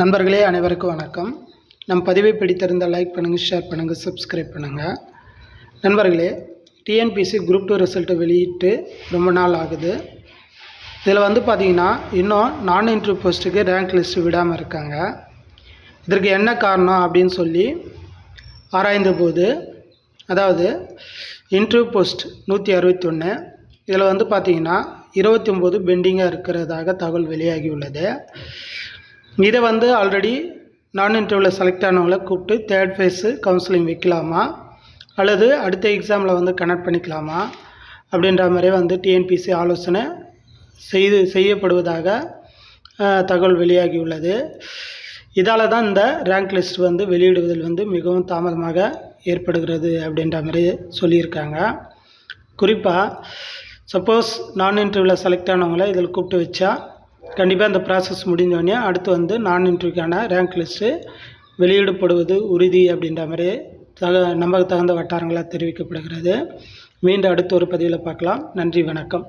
நண்பர்களே அனைவருக்கும் வணக்கம். நம் பதிவை பிடித்திருந்தால் லைக் பண்ணுங்கள் ஷேர் பண்ணுங்கள் சப்ஸ்கிரைப் பண்ணுங்கள் நண்பர்களே டிஎன்பிசி குரூப் டூ ரிசல்ட்டை வெளியிட்டு ரொம்ப நாள் ஆகுது. இதில் வந்து பார்த்தீங்கன்னா இன்னும் நான் இன்டர்வியூ போஸ்ட்டுக்கு ரேங்க் லிஸ்ட்டு விடாமல் இருக்காங்க. இதற்கு என்ன காரணம் அப்படின்னு சொல்லி ஆராய்ந்த போது அதாவது இன்ட்ரிவ் போஸ்ட் நூற்றி அறுபத்தொன்று இதில் வந்து பார்த்தீங்கன்னா இருபத்தி ஒம்பது பெண்டிங்காக இருக்கிறதாக தகவல் வெளியாகி உள்ளது. இதை வந்து ஆல்ரெடி நான் இன்டர்வியூவில் செலக்ட் ஆனவங்கள கூப்பிட்டு தேர்ட் ஃபேஸு கவுன்சிலிங் வைக்கலாமா? அல்லது அடுத்த எக்ஸாமில் வந்து கனெக்ட் பண்ணிக்கலாமா? அப்படின்ற மாதிரி வந்து டிஎன்பிசி ஆலோசனை செய்து செய்யப்படுவதாக தகவல் வெளியாகியுள்ளது இதால் தான் இந்த ரேங்க் லிஸ்ட் வந்து வெளியிடுவதில் வந்து மிகவும் தாமதமாக ஏற்படுகிறது அப்படின்ற மாதிரி சொல்லியிருக்காங்க. குறிப்பாக சப்போஸ் நான் இன்டர்வியூவில் செலக்ட் ஆனவங்கள இதில் கூப்பிட்டு வச்சா கண்டிப்பாக இந்த ப்ராசஸ் முடிஞ்சோடனே அடுத்து வந்து நான் இன்டர்வியூக்கான ரேங்க் லிஸ்ட்டு வெளியிடப்படுவது உறுதி அப்படின்ற மாதிரி தக நம்பக தகுந்த வட்டாரங்களாக தெரிவிக்கப்படுகிறது. மீண்டும் அடுத்த ஒரு பதிவில் பார்க்கலாம். நன்றி வணக்கம்.